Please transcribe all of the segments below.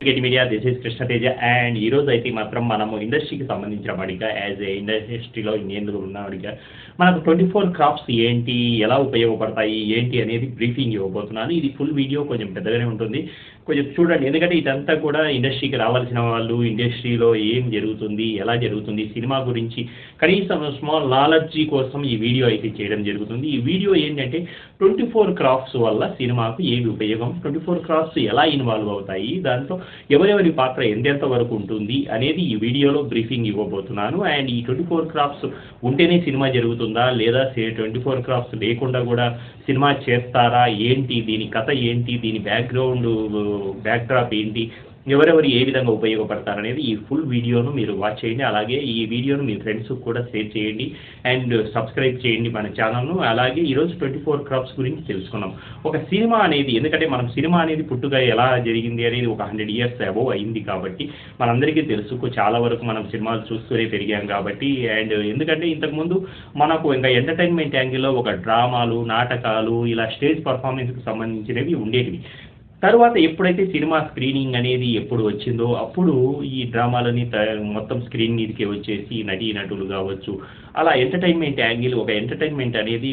Cricket media this is Krishnateja and ఈ రోజు అయితే మాత్రం మనము ఇండస్ట్రీకి సంబంధించిన వాడిగా యాజ్ ఏ ఇండస్ట్రీలో ఇండియన్లు ఉన్నవాడిగా మనకు ట్వంటీ ఫోర్ క్రాప్స్ ఏంటి ఎలా ఉపయోగపడతాయి ఏంటి అనేది బ్రీఫింగ్ ఇవ్వబోతున్నాను. ఇది ఫుల్ వీడియో కొంచెం పెద్దగానే ఉంటుంది. కొంచెం చూడండి. ఎందుకంటే ఇదంతా కూడా ఇండస్ట్రీకి రావాల్సిన వాళ్ళు ఇండస్ట్రీలో ఏం జరుగుతుంది ఎలా జరుగుతుంది సినిమా గురించి కనీసం స్మాల్ నాలెడ్జీ కోసం ఈ వీడియో అయితే చేయడం జరుగుతుంది. ఈ వీడియో ఏంటంటే ట్వంటీ ఫోర్ క్రాఫ్ట్స్ వల్ల సినిమాకు ఏమి ఉపయోగం ట్వంటీ ఫోర్ క్రాఫ్ట్స్ ఎలా ఇన్వాల్వ్ అవుతాయి దాంట్లో ఎవరెవరి పాత్ర ఎంతెంత వరకు ఉంటుంది అనేది ఈ వీడియోలో బ్రీఫింగ్ ఇవ్వబోతున్నాను. అండ్ ఈ ట్వంటీ ఫోర్ క్రాఫ్ట్స్ ఉంటేనే సినిమా జరుగుతుందా లేదా ట్వంటీ ఫోర్ క్రాఫ్ట్స్ లేకుండా కూడా సినిమా చేస్తారా ఏంటి దీని కథ ఏంటి దీని బ్యాక్గ్రౌండ్ బ్యాక్ డ్రాప్ ఏంటి ఎవరెవరు ఏ విధంగా ఉపయోగపడతారనేది ఈ ఫుల్ వీడియోను మీరు వాచ్ చేయండి. అలాగే ఈ వీడియోను మీ ఫ్రెండ్స్కి కూడా షేర్ చేయండి అండ్ సబ్స్క్రైబ్ చేయండి మన ఛానల్ను అలాగే ఈరోజు ట్వంటీ ఫోర్ క్రాప్స్ గురించి తెలుసుకున్నాం ఒక సినిమా అనేది ఎందుకంటే మనం సినిమా అనేది పుట్టుక ఎలా జరిగింది అనేది ఒక హండ్రెడ్ ఇయర్స్ అబోవ్ అయింది కాబట్టి మనందరికీ తెలుసు చాలా వరకు మనం సినిమాలు చూస్తూనే పెరిగాం కాబట్టి అండ్ ఎందుకంటే ఇంతకుముందు మనకు ఇంకా ఎంటర్టైన్మెంట్ యాంగిల్లో ఒక డ్రామాలు నాటకాలు ఇలా స్టేజ్ పర్ఫార్మెన్స్కి సంబంధించినవి ఉండేటివి. తర్వాత ఎప్పుడైతే సినిమా స్క్రీనింగ్ అనేది ఎప్పుడు వచ్చిందో అప్పుడు ఈ డ్రామాలని మొత్తం స్క్రీన్ మీదకి వచ్చేసి నటీ నటులు కావచ్చు. అలా ఎంటర్టైన్మెంట్ యాంగిల్ ఒక ఎంటర్టైన్మెంట్ అనేది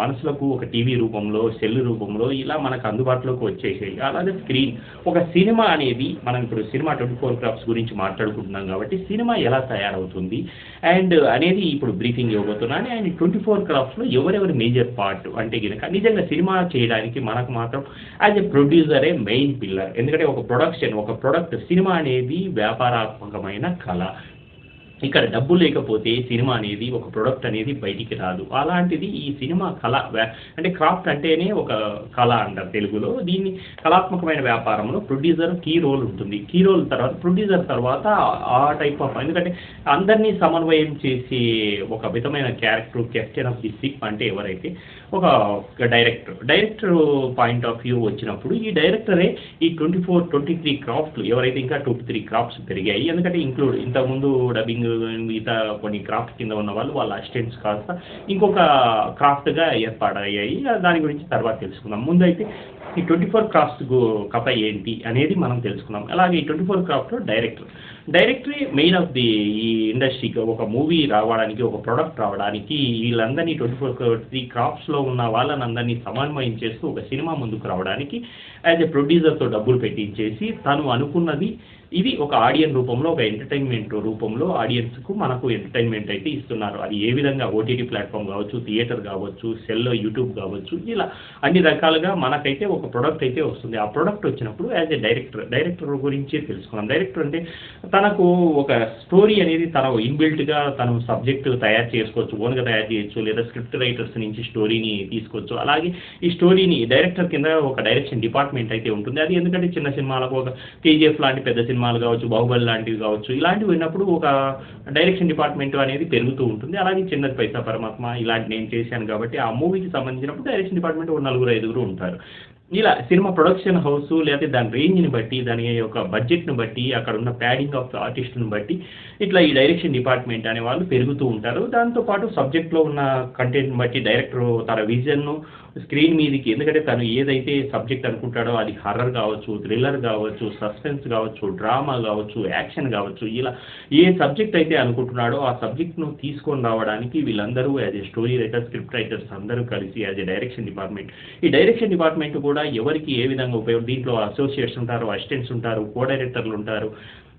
మనసులకు ఒక టీవీ రూపంలో సెల్ రూపంలో ఇలా మనకు అందుబాటులోకి వచ్చేసాయి. అలాగే స్క్రీన్ ఒక సినిమా అనేది మనం ఇప్పుడు సినిమా ట్వంటీ ఫోర్ క్రాఫ్ట్స్ గురించి మాట్లాడుకుంటున్నాం కాబట్టి సినిమా ఎలా తయారవుతుంది? అండ్ అనేది ఇప్పుడు బ్రీఫింగ్ ఇవ్వబోతున్నాను. అండ్ ట్వంటీ ఫోర్ క్రాఫ్ట్స్లో ఎవరెవరు మేజర్ పార్ట్ అంటే కనుక నిజంగా సినిమా చేయడానికి మనకు మాత్రం as a producer main pillar ఎందుకంటే ఒక ప్రొడక్షన్ ఒక ప్రొడక్ట్ సినిమా అనేది వ్యాపారాత్మకమైన కళ. ఇక్కడ డబ్బు లేకపోతే సినిమా అనేది ఒక ప్రొడక్ట్ అనేది బయటికి రాదు. అలాంటిది ఈ సినిమా కళ అంటే క్రాఫ్ట్ అంటేనే ఒక కళ అంటారు తెలుగులో. దీన్ని కళాత్మకమైన వ్యాపారంలో ప్రొడ్యూసర్ కీ రోల్ ఉంటుంది. కీ రోల్ తర్వాత ప్రొడ్యూసర్ తర్వాత ఆ టైప్ ఆఫ్ ఎందుకంటే అందరినీ సమన్వయం చేసే ఒక విధమైన character captain of the ship అంటే ఎవరైతే ఒక director director point of view వచ్చినప్పుడు ఈ డైరెక్టరే ఈ ట్వంటీ ఫోర్ ట్వంటీ త్రీ క్రాఫ్ట్లు ఎవరైతే ఇంకా ట్వంటీ త్రీ క్రాఫ్ట్స్ పెరిగాయి. ఎందుకంటే ఇంక్లూడ్ ఇంతకుముందు డబ్బింగ్ మిగతా కొన్ని క్రాఫ్ట్ కింద ఉన్న వాళ్ళు వాళ్ళ అసిస్టెంట్స్ కాస్త ఇంకొక క్రాఫ్ట్గా ఏర్పాటయ్యాయి. దాని గురించి తర్వాత తెలుసుకుందాం. ముందైతే ఈ ట్వంటీ ఫోర్ క్రాఫ్ట్స్ కథ ఏంటి అనేది మనం తెలుసుకున్నాం. అలాగే ఈ ట్వంటీ ఫోర్ క్రాఫ్ట్లో డైరెక్టర్. డైరెక్టరీ మెయిన్ ఆఫ్ ది ఈ ఇండస్ట్రీకి ఒక మూవీ రావడానికి ఒక ప్రొడక్ట్ రావడానికి వీళ్ళందరినీ ట్వంటీ ఫోర్ త్రీ క్రాఫ్ట్స్లో ఉన్న వాళ్ళని అందరినీ సమన్వయం చేస్తూ ఒక సినిమా ముందుకు రావడానికి యాజ్ ఎ ప్రొడ్యూసర్తో డబ్బులు పెట్టించేసి తను అనుకున్నది ఇది ఒక ఆడియన్ రూపంలో ఒక ఎంటర్టైన్మెంట్ రూపంలో ఆడియన్స్కు మనకు ఎంటర్టైన్మెంట్ అయితే ఇస్తున్నారు. అది ఏ విధంగా ఓటీటీ ప్లాట్ఫామ్ కావచ్చు థియేటర్ కావచ్చు సెల్లో యూట్యూబ్ కావచ్చు ఇలా అన్ని రకాలుగా మనకైతే ఒక ఒక ప్రొడక్ట్ అయితే వస్తుంది. ఆ ప్రొడక్ట్ వచ్చినప్పుడు యాజ్ ఎ డైరెక్టర్ డైరెక్టర్ గురించి తెలుసుకున్నాం డైరెక్టర్ అంటే తనకు ఒక స్టోరీ అనేది తన ఇన్బిల్ట్గా తను సబ్జెక్ట్ తయారు చేసుకోవచ్చు ఓన్గా తయారు చేయొచ్చు లేదా స్క్రిప్ట్ రైటర్స్ నుంచి స్టోరీని తీసుకోవచ్చు. అలాగే ఈ స్టోరీని డైరెక్టర్ కింద ఒక డైరెక్షన్ డిపార్ట్మెంట్ అయితే ఉంటుంది. అది ఎందుకంటే చిన్న సినిమాలకు ఒక కేజీఎఫ్ లాంటి పెద్ద సినిమాలు కావచ్చు బాహుబలి లాంటివి కావచ్చు ఇలాంటివి ఉన్నప్పుడు ఒక డైరెక్షన్ డిపార్ట్మెంట్ అనేది పెరుగుతూ ఉంటుంది. అలాగే చిన్నది పైసా పరమాత్మ ఇలాంటి నేను చేశాను కాబట్టి ఆ మూవీకి సంబంధించినప్పుడు డైరెక్షన్ డిపార్ట్మెంట్ ఒక నలుగురు ఐదుగురు ఉంటారు. ఇలా సినిమా ప్రొడక్షన్ హౌస్ లేకపోతే దాని రేంజ్ని బట్టి దాని యొక్క బడ్జెట్ని బట్టి అక్కడ ఉన్న ప్యాడింగ్ ఆఫ్ ఆర్టిస్ట్ని బట్టి ఇట్లా ఈ డైరెక్షన్ డిపార్ట్మెంట్ అనే వాళ్ళు పెరుగుతూ ఉంటారు. దాంతోపాటు సబ్జెక్ట్లో ఉన్న కంటెంట్ని బట్టి డైరెక్టర్ తన విజన్ను స్క్రీన్ మీదకి ఎందుకంటే తను ఏదైతే సబ్జెక్ట్ అనుకుంటాడో అది హర్రర్ కావచ్చు థ్రిల్లర్ కావచ్చు సస్పెన్స్ కావచ్చు డ్రామా కావచ్చు యాక్షన్ కావచ్చు ఇలా ఏ సబ్జెక్ట్ అయితే అనుకుంటున్నాడో ఆ సబ్జెక్ట్ను తీసుకొని రావడానికి వీళ్ళందరూ as a story writer script writers అందరూ కలిసి యాజ్ ఏ డైరెక్షన్ డిపార్ట్మెంట్. ఈ డైరెక్షన్ డిపార్ట్మెంట్ కూడా ఎవరికి ఏ విధంగా ఉపయోగం దీంట్లో అసోసియేట్స్ ఉంటారు అసిస్టెంట్స్ ఉంటారు కో డైరెక్టర్లు ఉంటారు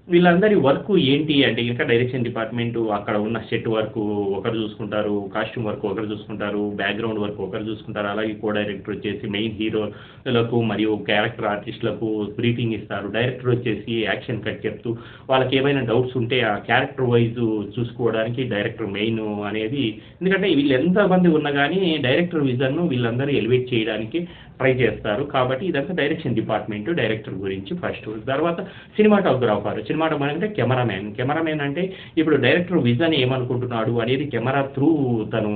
వీళ్ళందరి వర్క్ ఏంటి అంటే ఇంకా డైరెక్షన్ డిపార్ట్మెంట్ అక్కడ ఉన్న సెట్ వర్క్ ఒకరు చూసుకుంటారు కాస్ట్యూమ్ వర్క్ ఒకరు చూసుకుంటారు బ్యాక్గ్రౌండ్ వర్క్ ఒకరు చూసుకుంటారు. అలాగే కో డైరెక్టర్ వచ్చేసి మెయిన్ హీరోలకు మరియు క్యారెక్టర్ ఆర్టిస్టులకు బ్రీఫింగ్ ఇస్తారు. డైరెక్టర్ వచ్చేసి యాక్షన్ కట్ చెప్తూ వాళ్ళకి ఏమైనా డౌట్స్ ఉంటే ఆ క్యారెక్టర్ వైజ్ చూసుకోవడానికి డైరెక్టర్ మెయిన్ అనేది ఎందుకంటే వీళ్ళు ఎంతమంది ఉన్నా కానీ డైరెక్టర్ విజన్ను వీళ్ళందరూ ఎలివేట్ చేయడానికి ట్రై చేస్తారు. కాబట్టి ఇదంతా డైరెక్షన్ డిపార్ట్మెంట్ డైరెక్టర్ గురించి ఫస్ట్ తర్వాత సినిమాటోగ్రాఫర్. సినిమాటోగ్రాఫర్ అంటే కెమెరామ్యాన్. కెమెరామ్యాన్ అంటే ఇప్పుడు డైరెక్టర్ విజన్ ఏమనుకుంటున్నాడు అనేది కెమెరా త్రూ తను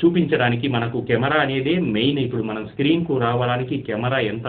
చూపించడానికి మనకు కెమెరా అనేది మెయిన్. ఇప్పుడు మనం స్క్రీన్కు రావడానికి కెమెరా ఎంత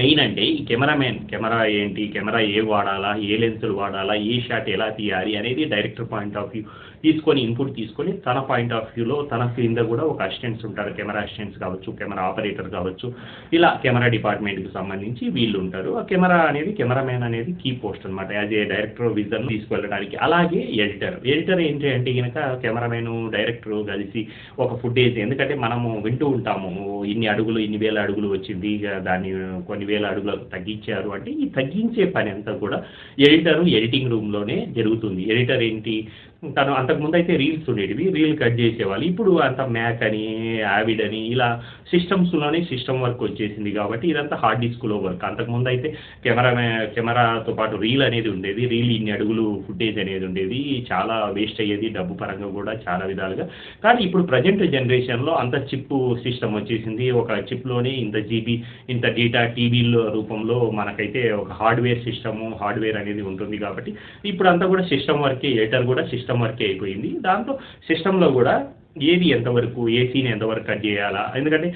మెయిన్ అంటే ఈ కెమెరామెన్ కెమెరా ఏంటి? కెమెరా ఏ వాడాలా? ఏ లెన్సులు వాడాలా? ఏ షాట్ ఎలా తీయాలి అనేది డైరెక్టర్ పాయింట్ ఆఫ్ వ్యూ. తీసుకొని ఇన్పుట్ తీసుకొని తన పాయింట్ ఆఫ్ వ్యూలో తన కింద కూడా ఒక అసిస్టెంట్స్ ఉంటారు. కెమెరా అసిస్టెంట్స్ కావచ్చు కెమెరా ఆపరేటర్ కావచ్చు. ఇలా కెమెరా డిపార్ట్మెంట్కి సంబంధించి వీళ్ళు ఉంటారు. ఆ కెమెరా అనేది కెమెరామెన్ అనేది కీ పోస్ట్ అనమాట యాజ్ ఏ డైరెక్టర్ విజన్ తీసుకెళ్ళడానికి అలాగే ఎడిటర్ ఎడిటర్ ఏంటి అంటే కనుక కెమెరామెన్ డైరెక్టర్ కలిసి ఒక ఫుటేజ్ ఎందుకంటే మనము వింటూ ఉంటాము. ఇన్ని అడుగులు ఇన్ని వేల అడుగులు వచ్చింది. ఇక దాన్ని కొన్ని వేల అడుగులకు తగ్గించారు అంటే ఈ తగ్గించే పని అంతా కూడా ఎడిటర్ ఎడిటింగ్ రూమ్లోనే జరుగుతుంది. ఎడిటర్ ఏంటి? తను అంతకుముందు అయితే రీల్స్ ఉండేటివి రీల్ కట్ చేసేవాళ్ళు. ఇప్పుడు అంత మ్యాక్ అని యావిడ్ అని ఇలా సిస్టమ్స్లోనే సిస్టమ్ వర్క్ వచ్చేసింది కాబట్టి ఇదంతా హార్డ్ డిస్క్లో వర్క్ అంతకుముందు అయితే కెమెరా కెమెరాతో పాటు రీల్ అనేది ఉండేది. రీల్ ఇన్ని అడుగులు ఫుటేజ్ అనేది ఉండేది. చాలా వేస్ట్ అయ్యేది డబ్బు పరంగా కూడా చాలా విధాలుగా. కానీ ఇప్పుడు ప్రజెంట్ జనరేషన్లో అంత చిప్ సిస్టమ్ వచ్చేసింది. ఒక చిప్లోనే ఇంత జీబీ ఇంత డేటా టీవీల రూపంలో మనకైతే ఒక హార్డ్వేర్ సిస్టము హార్డ్వేర్ అనేది ఉంటుంది కాబట్టి ఇప్పుడు అంతా కూడా సిస్టమ్ వర్కే ఎడిటర్ కూడా సిస్టమ్ వర్కే అయిపోయింది. దాంతో సిస్టంలో కూడా ఏది ఎంతవరకు ఏ సీన్ ఎంతవరకు కట్ చేయాలా? ఎందుకంటే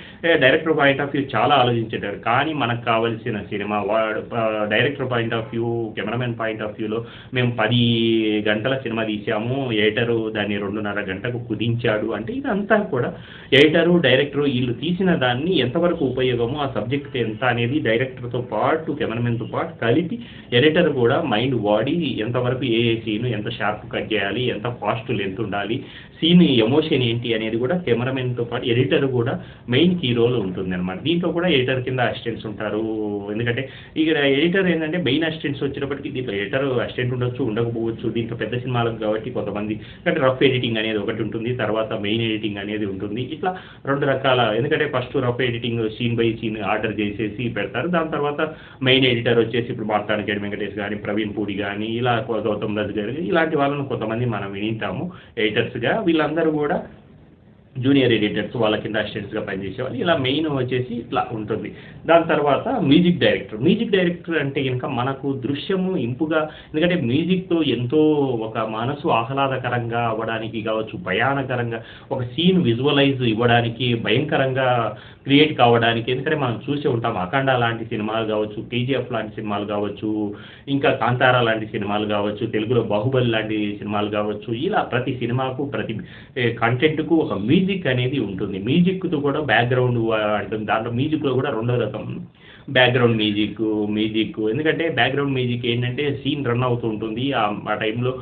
డైరెక్టర్ పాయింట్ ఆఫ్ వ్యూ చాలా ఆలోచించేటారు కానీ మనకు కావాల్సిన సినిమా వాడు director point of view cameramen point of వ్యూలో మేము పది గంటల సినిమా తీసాము. ఎడిటరు దాన్ని రెండున్నర గంటకు కుదించాడు. అంటే ఇదంతా కూడా ఎడిటరు డైరెక్టరు వీళ్ళు తీసిన దాన్ని ఎంతవరకు ఉపయోగమో ఆ సబ్జెక్ట్ ఎంత అనేది డైరెక్టర్తో పాటు కెమెరామెన్తో పాటు కలిపి ఎడిటర్ కూడా మైండ్ వాడి ఎంతవరకు ఏ సీను ఎంత షార్ప్ కట్ చేయాలి ఎంత ఫాస్ట్ లెంత్ ఉండాలి సీన్ ఎమోషన్ ఏంటి అనేది కూడా కెమెరామెన్తో పాటు ఎడిటర్ కూడా మెయిన్ కీ రోల్ ఉంటుంది అనమాట దీంట్లో కూడా ఎడిటర్ కింద అసిస్టెంట్స్ ఉంటారు. ఎందుకంటే ఇక్కడ ఎడిటర్ ఏంటంటే మెయిన్ అసిస్టెంట్స్ వచ్చినప్పటికీ దీంట్లో ఎడిటర్ అసిస్టెంట్ ఉండొచ్చు ఉండకపోవచ్చు. దీంట్లో పెద్ద సినిమాలకు కాబట్టి కొంతమంది అంటే రఫ్ ఎడిటింగ్ అనేది ఒకటి ఉంటుంది తర్వాత మెయిన్ ఎడిటింగ్ అనేది ఉంటుంది. ఇట్లా రెండు రకాల ఎందుకంటే first rough editing scene by scene order చేసేసి పెడతారు. దాని తర్వాత మెయిన్ ఎడిటర్ వచ్చేసి ఇప్పుడు మార్తాని వెంకటేష్ కానీ ప్రవీణ్ పూడి కానీ ఇలా గౌతమ్ రాజు గారు ఇలాంటి వాళ్ళని కొంతమంది మనం వినింటాము ఎడిటర్స్గా. వీళ్ళందరూ కూడా జూనియర్ ఎడిటర్స్ వాళ్ళ కింద అసిస్టెంట్స్గా పనిచేసేవాళ్ళు. ఇలా మెయిన్ వచ్చేసి ఇట్లా ఉంటుంది. దాని తర్వాత మ్యూజిక్ డైరెక్టర్. మ్యూజిక్ డైరెక్టర్ అంటే కనుక మనకు దృశ్యము ఇంపుగా ఎందుకంటే మ్యూజిక్తో ఎంతో ఒక మనసు ఆహ్లాదకరంగా అవ్వడానికి కావచ్చు భయానకరంగా ఒక సీన్ విజువలైజ్ ఇవ్వడానికి భయంకరంగా క్రియేట్ కావడానికి ఎందుకంటే మనం చూసే ఉంటాం. అఖండ లాంటి సినిమాలు కావచ్చు కేజీఎఫ్ లాంటి సినిమాలు కావచ్చు ఇంకా కాంతారా లాంటి సినిమాలు కావచ్చు తెలుగులో బాహుబలి లాంటి సినిమాలు కావచ్చు ఇలా ప్రతి సినిమాకు ప్రతి కంటెంట్కు ఒక మ్యూజిక్ మ్యూజిక్ అనేది ఉంటుంది. మ్యూజిక్తో కూడా బ్యాక్గ్రౌండ్ అంటుంది దాంట్లో మ్యూజిక్లో కూడా రెండో రకం బ్యాక్గ్రౌండ్ మ్యూజిక్ మ్యూజిక్ ఎందుకంటే బ్యాక్గ్రౌండ్ మ్యూజిక్ ఏంటంటే సీన్ రన్ అవుతూ ఉంటుంది. ఆ టైంలో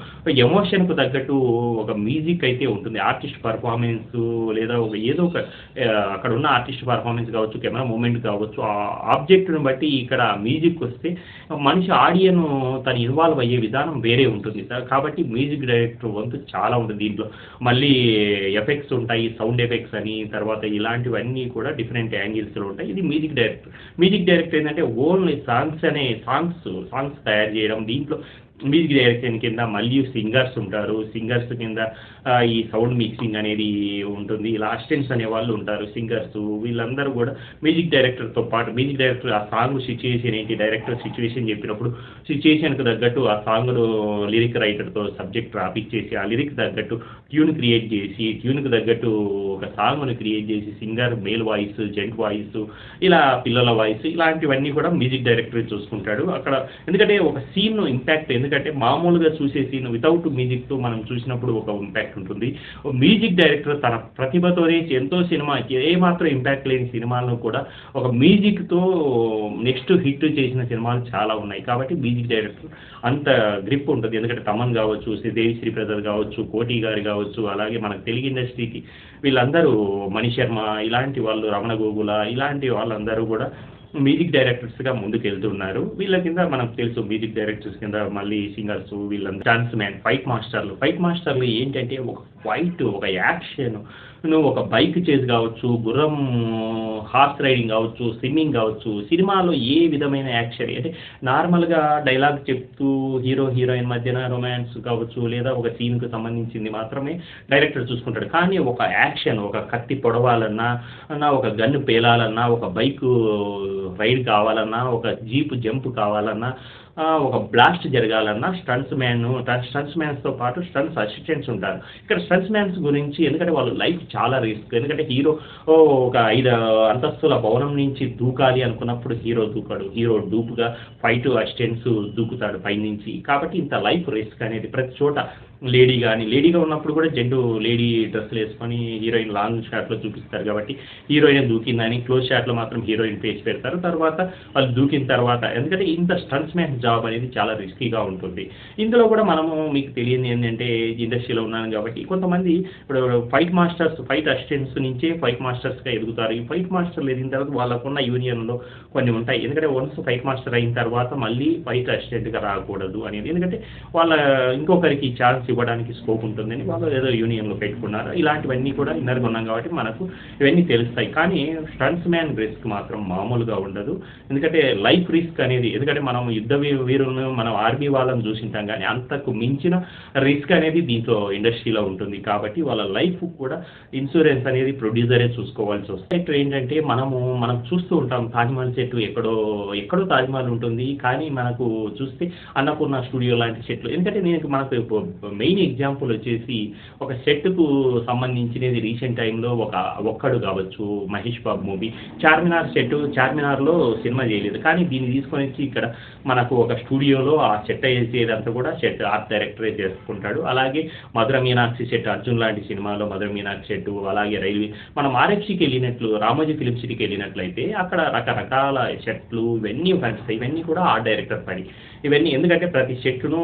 ఎమోషన్కు తగ్గట్టు ఒక మ్యూజిక్ అయితే ఉంటుంది. ఆర్టిస్ట్ పర్ఫార్మెన్స్ లేదా ఒక ఏదో ఒక అక్కడ ఉన్న ఆర్టిస్ట్ పర్ఫార్మెన్స్ కావచ్చు కెమెరా మూమెంట్ కావచ్చు ఆ ఆబ్జెక్ట్ని బట్టి ఇక్కడ మ్యూజిక్ వస్తే మనిషి ఆడియన్ తను ఇన్వాల్వ్ అయ్యే విధానం వేరే ఉంటుంది సార్. కాబట్టి మ్యూజిక్ డైరెక్టర్ వంతు చాలా ఉంటుంది దీంట్లో. మళ్ళీ ఎఫెక్ట్స్ ఉంటాయి సౌండ్ ఎఫెక్ట్స్ అని తర్వాత ఇలాంటివన్నీ కూడా డిఫరెంట్ యాంగిల్స్లో ఉంటాయి. ఇది మ్యూజిక్ డైరెక్టర్ మ్యూజిక్ డైరెక్టర్ ఏంటంటే ఓన్లీ సాంగ్స్ అనే సాంగ్స్ సాంగ్స్ తయారు చేయడం దీంట్లో మ్యూజిక్ డైరెక్షన్ కింద మళ్ళీ సింగర్స్ ఉంటారు. సింగర్స్ కింద ఈ సౌండ్ మిక్సింగ్ అనేది ఉంటుంది. ఇలా అసిస్టెంట్స్ అనే వాళ్ళు ఉంటారు సింగర్స్. వీళ్ళందరూ కూడా మ్యూజిక్ డైరెక్టర్తో పాటు మ్యూజిక్ డైరెక్టర్ ఆ సాంగ్ సిచ్యువేషన్ ఏంటి డైరెక్టర్ సిచ్యువేషన్ చెప్పినప్పుడు సిచ్యువేషన్కి తగ్గట్టు ఆ సాంగ్ను లిరిక్ రైటర్తో సబ్జెక్ట్ రాపిచ్చేసి ఆ లిరిక్ తగ్గట్టు ట్యూన్ క్రియేట్ చేసి ట్యూన్కి తగ్గట్టు ఒక సాంగ్ను క్రియేట్ చేసి singer male voice gent voice ఇలా పిల్లల వాయిస్ ఇలాంటివన్నీ కూడా మ్యూజిక్ డైరెక్టర్ చూసుకుంటాడు. అక్కడ ఎందుకంటే ఒక సీన్ ఇంపాక్ట్ ఎందుకంటే మామూలుగా చూసే సీన్ వితౌట్ మ్యూజిక్తో మనం చూసినప్పుడు ఒక ఇంపాక్ట్ ఉంటుంది. మ్యూజిక్ డైరెక్టర్ తన ప్రతిభతోనే ఎంతో సినిమా ఏ మాత్రం ఇంపాక్ట్ లేని సినిమాలను కూడా ఒక మ్యూజిక్తో నెక్స్ట్ హిట్ చేసిన సినిమాలు చాలా ఉన్నాయి. కాబట్టి మ్యూజిక్ డైరెక్టర్ అంత గ్రిప్ ఉంటుంది. ఎందుకంటే తమన్ కావచ్చు శ్రీ దేవి శ్రీ కావచ్చు కోటి గారు కావచ్చు అలాగే మన తెలుగు ఇండస్ట్రీకి వీళ్ళందరూ మణి శర్మ ఇలాంటి వాళ్ళు రమణ గోగుల ఇలాంటి వాళ్ళందరూ కూడా మ్యూజిక్ డైరెక్టర్స్గా ముందుకు వెళ్తున్నారు వీళ్ళ కింద మనకు తెలుసు మ్యూజిక్ డైరెక్టర్స్ కింద మళ్ళీ సింగర్స్ వీళ్ళందరూ డాన్స్ మ్యాన్ ఫైట్ మాస్టర్లు. ఫైట్ మాస్టర్లు ఏంటంటే ఒక ఫైట్ ఒక యాక్షన్ నువ్వు ఒక బైక్ చేజ్ కావచ్చు గుర్రం హార్స్ రైడింగ్ కావచ్చు స్విమ్మింగ్ కావచ్చు సినిమాలో ఏ విధమైన యాక్షన్ అంటే నార్మల్గా డైలాగ్ చెప్తూ హీరో హీరోయిన్ మధ్యన రొమాన్స్ కావచ్చు లేదా ఒక సీన్కు సంబంధించింది మాత్రమే డైరెక్టర్ చూసుకుంటాడు. కానీ ఒక యాక్షన్ ఒక కత్తి పొడవాలన్నా అన్నా ఒక గన్ను పేలాలన్నా ఒక బైక్ రైడ్ కావాలన్నా ఒక జీప్ జంప్ కావాలన్నా ఒక బ్లాస్ట్ జరగాలన్నా స్టంట్స్ మ్యాన్ స్టన్స్ మ్యాన్స్‌తో పాటు స్టంట్స్ అసిస్టెంట్స్ ఉంటారు. ఇక్కడ స్టన్స్ మ్యాన్స్ గురించి ఎందుకంటే వాళ్ళ లైఫ్ చాలా రిస్క్. ఎందుకంటే హీరో ఒక ఐదు అంతస్తుల భవనం నుంచి దూకాలి అనుకున్నప్పుడు హీరో దూకాడు హీరో డూప్‌గా ఫైట్ అసిస్టెంట్స్ దూకుతాడు పైనుంచి. కాబట్టి ఇంత లైఫ్ రిస్క్ అనేది ప్రతి చోట లేడీ కానీ లేడీగా ఉన్నప్పుడు కూడా జెంటు లేడీ డ్రెస్సులు వేసుకొని హీరోయిన్ లాంగ్ షాట్‌లో చూపిస్తారు కాబట్టి హీరోయిన్ దూకిందని క్లోజ్ షాట్‌లో మాత్రం హీరోయిన్ ఫేస్ పెడతారు. తర్వాత వాళ్ళు దూకిన తర్వాత ఎందుకంటే ఇంత స్టంట్స్ మ్యాన్ జాబ్ అనేది చాలా రిస్కీగా ఉంటుంది. ఇందులో కూడా మనము మీకు తెలియనిది ఏంటంటే ఇండస్ట్రీలో ఉన్నాను కాబట్టి కొంతమంది ఇప్పుడు ఫైట్ మాస్టర్స్, ఫైట్ అసిస్టెంట్స్ నుంచే ఫైట్ మాస్టర్స్‌గా ఎదుగుతారు. ఈ ఫైట్ మాస్టర్‌లు ఎదిగిన తర్వాత వాళ్ళకున్న యూనియన్‌లో కొన్ని ఉంటాయి. ఎందుకంటే వన్స్ ఫైట్ మాస్టర్ అయిన తర్వాత మళ్ళీ ఫైట్ అసిస్టెంట్‌గా రాకూడదు అనేది. ఎందుకంటే వాళ్ళ ఇంకొకరికి ఛాన్స్ ఇవ్వడానికి స్కోప్ ఉంటుందని వాళ్ళు ఏదో యూనియన్‌లో పెట్టుకున్నారు. ఇలాంటివన్నీ కూడా ఇన్నర్‌గా ఉన్నాం కాబట్టి మనకు ఇవన్నీ తెలుస్తాయి. కానీ స్టన్స్ మ్యాన్ రిస్క్ మాత్రం మామూలుగా ఉండదు. ఎందుకంటే లైఫ్ రిస్క్ అనేది ఎందుకంటే మనం యుద్ధ వీరులను మనం ఆర్మీ వాళ్ళని చూసింటాం కానీ అంతకు మించిన రిస్క్ అనేది దీంట్లో ఇండస్ట్రీలో ఉంటుంది. కాబట్టి వాళ్ళ లైఫ్ కూడా ఇన్సూరెన్స్ అనేది ప్రొడ్యూసరే చూసుకోవాల్సి వస్తుంది. ఏంటంటే మనము మనం చూస్తూ ఉంటాం తాజ్‌మహల్ చెట్టు ఎక్కడో ఎక్కడో తాజ్‌మహల్ ఉంటుంది. కానీ మనకు చూస్తే అన్నపూర్ణ స్టూడియో లాంటి చెట్లు ఎందుకంటే నేను మనకు మెయిన్ ఎగ్జాంపుల్ వచ్చేసి ఒక సెట్‌కు సంబంధించినది రీసెంట్ టైంలో ఒక 'ఒక్కడు' కావచ్చు, మహేష్ బాబు మూవీ. చార్మినార్ సెట్ చార్మినార్‌లో సినిమా చేయలేదు. కానీ దీన్ని తీసుకొనొచ్చి ఇక్కడ మనకు ఒక స్టూడియోలో ఆ సెట్ వేసేదంతా కూడా సెట్ ఆర్ట్ డైరెక్టరే చేసుకుంటాడు. అలాగే 'మధుర మీనాక్షి' సెట్ 'అర్జున్' లాంటి సినిమాలో 'మధుర మీనాక్షి' సెట్ అలాగే రైల్వే మనం ఆర్ఎఫ్‌సికి వెళ్ళినట్లు రామోజీ ఫిలిం సిటీకి వెళ్ళినట్లయితే అక్కడ రకరకాల సెట్‌లు ఇవన్నీ కనిపిస్తాయి. ఇవన్నీ కూడా ఆర్ట్ డైరెక్టర్ పని. ఇవన్నీ ఎందుకంటే ప్రతి సెట్‌ను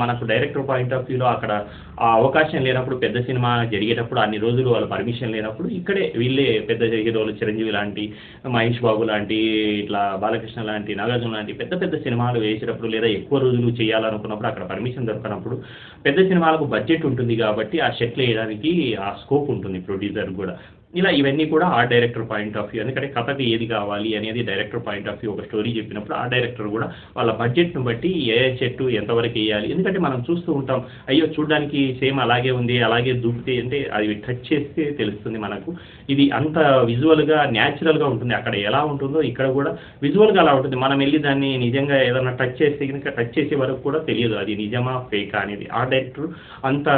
మనకు డైరెక్టర్ పాయింట్ ఆఫ్ వ్యూలో అక్కడ ఆ అవకాశం లేనప్పుడు పెద్ద సినిమా జరిగేటప్పుడు అన్ని రోజులు వాళ్ళ పర్మిషన్ లేనప్పుడు ఇక్కడే వీళ్ళే పెద్ద హీరోలు 'చిరంజీవి' లాంటి, 'మహేష్ బాబు' లాంటి, ఇట్లా 'బాలకృష్ణ' లాంటి, 'నాగార్జున' లాంటి పెద్ద పెద్ద సినిమాలు వేసేటప్పుడు లేదా ఎక్కువ రోజులు చేయాలనుకున్నప్పుడు అక్కడ పర్మిషన్ దొరకనప్పుడు పెద్ద సినిమాలకు బడ్జెట్ ఉంటుంది కాబట్టి ఆ సెట్‌లు వేయడానికి ఆ స్కోప్ ఉంటుంది ప్రొడ్యూసర్ కూడా. ఇలా ఇవన్నీ కూడా ఆ డైరెక్టర్ పాయింట్ ఆఫ్ వ్యూ ఎందుకంటే కథకి ఏది కావాలి అనేది డైరెక్టర్ పాయింట్ ఆఫ్ వ్యూ ఒక స్టోరీ చెప్పినప్పుడు ఆ డైరెక్టర్ కూడా వాళ్ళ బడ్జెట్ను బట్టి ఏ చెట్టు ఎంతవరకు వేయాలి ఎందుకంటే మనం చూస్తూ ఉంటాం. అయ్యో! చూడడానికి సేమ్ అలాగే ఉంది. అలాగే దూపితే అంటే అది టచ్ చేస్తే తెలుస్తుంది మనకు. ఇది అంత విజువల్‌గా న్యాచురల్‌గా ఉంటుంది. అక్కడ ఎలా ఉంటుందో ఇక్కడ కూడా విజువల్‌గా అలా ఉంటుంది. మనం వెళ్ళి దాన్ని నిజంగా ఏదైనా టచ్ చేస్తే కనుక టచ్ చేసే వరకు కూడా తెలియదు. అది నిజమా? ఫేకా? అనేది. ఆ డైరెక్టర్ అంత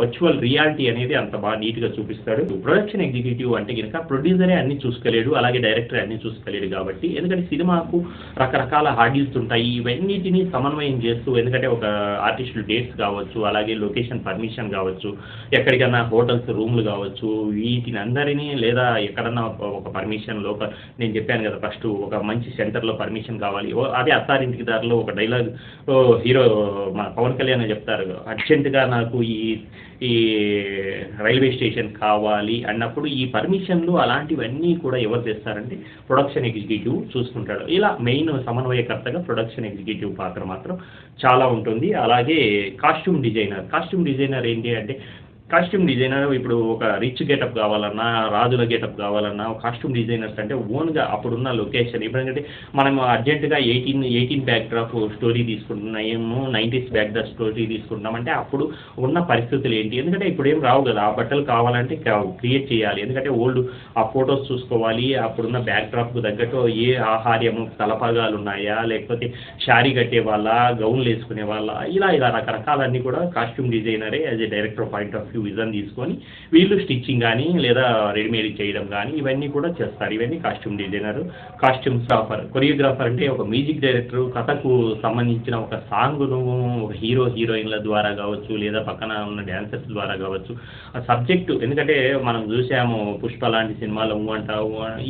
వర్చువల్ రియాలిటీ అనేది అంత బాగా నీట్‌గా చూపిస్తాడు. ప్రొడక్షన్ ఎగ్జిక్యూటివ్ అంటే గనుక ప్రొడ్యూసరే అన్ని చూసుకోలేడు. అలాగే డైరెక్టరే అన్ని చూసుకోలేడు కాబట్టి ఎందుకంటే సినిమాకు రకరకాల హార్డిల్స్ ఉంటాయి. ఇవన్నిటిని సమన్వయం చేస్తూ ఎందుకంటే ఒక ఆర్టిస్టులు డేట్స్ కావచ్చు, అలాగే లొకేషన్ పర్మిషన్ కావచ్చు, ఎక్కడికైనా హోటల్స్ రూమ్‌లు కావచ్చు, వీటిని అందరినీ లేదా ఎక్కడన్నా ఒక పర్మిషన్ లోక నేను చెప్పాను కదా! ఫస్ట్ ఒక మంచి సెంటర్‌లో పర్మిషన్ కావాలి. ఓ అదే 'అత్తారింటికి దారిలో' ఒక డైలాగ్ హీరో మన పవన్ కళ్యాణ్ చెప్తారు. అర్జెంట్‌గా నాకు ఈ ఈ రైల్వే స్టేషన్ కావాలి అన్నప్పుడు ఈ పర్మిషన్‌లు అలాంటివన్నీ కూడా ఎవరు తెస్తారంటే ప్రొడక్షన్ ఎగ్జిక్యూటివ్ చూసుకుంటాడు. ఇలా మెయిన్ సమన్వయకర్తగా ప్రొడక్షన్ ఎగ్జిక్యూటివ్ పాత్ర మాత్రం చాలా ఉంటుంది. అలాగే కాస్ట్యూమ్ డిజైనర్. కాస్ట్యూమ్ డిజైనర్ ఏంటి అంటే కాస్ట్యూమ్ డిజైనర్ ఇప్పుడు ఒక రిచ్ గెటప్ కావాలన్నా, రాజుల గెటప్ కావాలన్నా కాస్ట్యూమ్ డిజైనర్స్ అంటే ఓన్‌గా అప్పుడున్న లొకేషన్ ఇప్పుడేంటంటే మనం అర్జెంట్‌గా 18, 18 బ్యాక్‌డ్రాప్ స్టోరీ తీసుకుంటున్నాము. 90స్ బ్యాక్‌డ్రాప్ స్టోరీ తీసుకుంటున్నాం అంటే అప్పుడు ఉన్న పరిస్థితులు ఏంటి? ఎందుకంటే ఇప్పుడు ఏం రావు కదా! ఆ బట్టలు కావాలంటే క క్రియేట్ చేయాలి. ఎందుకంటే ఓల్డ్ ఆ ఫొటోస్ చూసుకోవాలి. అప్పుడున్న బ్యాక్‌డ్రాప్‌కు తగ్గట్టు ఏ ఆహార్యము తలపాగాలు ఉన్నాయా? లేకపోతే శారీ కట్టేవాళ్ళా? గౌన్‌లు వేసుకునే వాళ్ళ ఇలా ఇలా రకరకాలన్నీ కూడా costume డిజైనరే as a director point of view vision తీసుకొని వీళ్ళు స్టిచ్చింగ్ కానీ లేదా రెడీమేడ్ చేయడం కానీ ఇవన్నీ కూడా చేస్తారు. ఇవన్నీ కాస్ట్యూమ్ డిజైనర్. కాస్ట్యూమ్స్‌గ్రాఫర్. కొరియోగ్రాఫర్ అంటే ఒక మ్యూజిక్ డైరెక్టర్ కథకు సంబంధించిన ఒక సాంగ్‌ను ఒక హీరో, హీరోయిన్‌ల ద్వారా కావచ్చు, లేదా పక్కన ఉన్న డ్యాన్సర్స్ ద్వారా కావచ్చు, ఆ సబ్జెక్టు ఎందుకంటే మనం చూసాము 'పుష్ప' లాంటి సినిమాలు 'ఊ